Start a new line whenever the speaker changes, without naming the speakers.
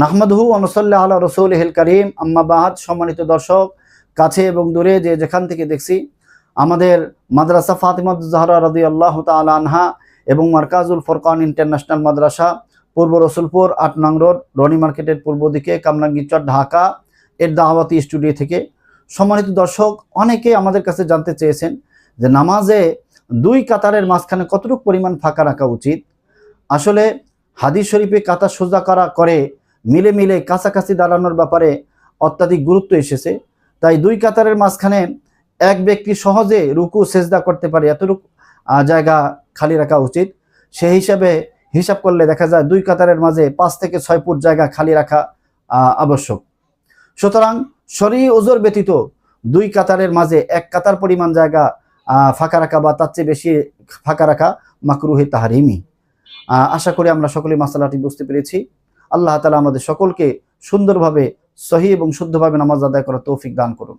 নাহমাদহু অনুসল্লাহ আল্লাহ রসুল হিল করিম। আম্মাবাহাদ সম্মানিত দর্শক, কাছে এবং দূরে যে যেখান থেকে দেখছি, আমাদের মাদ্রাসা ফাতিমাদ জাহরা রদি আল্লাহ তাল আনহা এবং মার্কাজুল ফরকান ইন্টারন্যাশনাল মাদ্রাসা, পূর্ব রসুলপুর, আট নং রোড, রনি মার্কেটের পূর্ব দিকে কামরাঙ্গীরচর ঢাকা, এর দাওয়াতি স্টুডিও থেকে। সম্মানিত দর্শক, অনেকে আমাদের কাছে জানতে চেয়েছেন যে নামাজে দুই কাতারের মাঝখানে কতটুকু পরিমাণ ফাঁকা রাখা উচিত? আসলে হাদিস শরীফে কাতার সোজা করা করে মিলে মিলে কাছাকাছি দাঁড়ানোর ব্যাপারে অত্যাধিক গুরুত্ব এসেছে। তাই দুই কাতারের মাঝখানে এক ব্যক্তি সহজে রুকু, সেজদা করতে পারে, এতটুকু জায়গা খালি রাখা উচিত। সেই হিসাবে হিসাব করলে দেখা যায় দুই কাতারের মাঝে পাঁচ থেকে ছয় ফুট জায়গা খালি রাখা আবশ্যক। সুতরাং শরী ওজোর ব্যতীত দুই কাতারের মাঝে এক কাতার পরিমাণ জায়গা ফাঁকা রাখা বা তার চেয়ে বেশি ফাঁকা রাখা মাকরুহে তাহারিমি আশা করি আমরা সকলেই মাসালাটি বুঝতে পেরেছি। আল্লাহ তালা আমাদের সকলকে সুন্দরভাবে সহি এবং শুদ্ধভাবে নামাজ আদায় করার তৌফিক দান করুন।